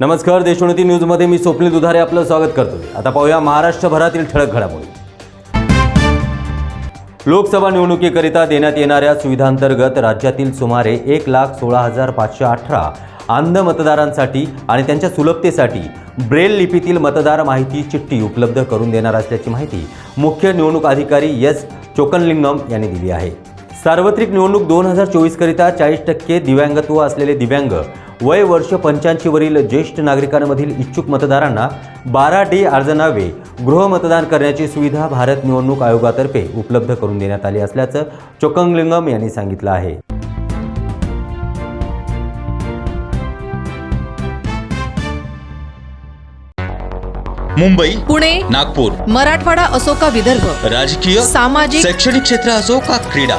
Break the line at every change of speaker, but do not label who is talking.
नमस्कार देशोन्नती न्यूजमध्ये मी स्वप्नील दुधारे आपलं स्वागत करतो. आता पाहूया महाराष्ट्रभरातील ठळक घडामोडी. लोकसभा निवडणुकीकरिता देण्यात येणाऱ्या सुविधांतर्गत राज्यातील सुमारे एक लाख सोळा हजार पाचशे अठरा अंध मतदारांसाठी आणि त्यांच्या सुलभतेसाठी ब्रेल लिपीतील मतदार माहिती चिठ्ठी उपलब्ध करून देणार असल्याची माहिती मुख्य निवडणूक अधिकारी एस चोकनलिंगम यांनी दिली आहे. सार्वत्रिक निवडणूक दोन हजार चोवीसकरिता चाळीस टक्के दिव्यांगत्व असलेले दिव्यांग वय वर्ष पंच्याऐंशीवरील ज्येष्ठ नागरिकांमधील इच्छुक मतदारांना बारा डी अर्जनावे गृहमतदान करण्याची सुविधा भारत निवडणूक आयोगातर्फे उपलब्ध करून देण्यात आली असल्याचं चोकंगलिंगम यांनी सांगितलं आहे.
मुंबई
पुणे
नागपूर
मराठवाडा असो का विदर्भ
राजकीय
सामाजिक
शैक्षणिक क्षेत्र असो का क्रीडा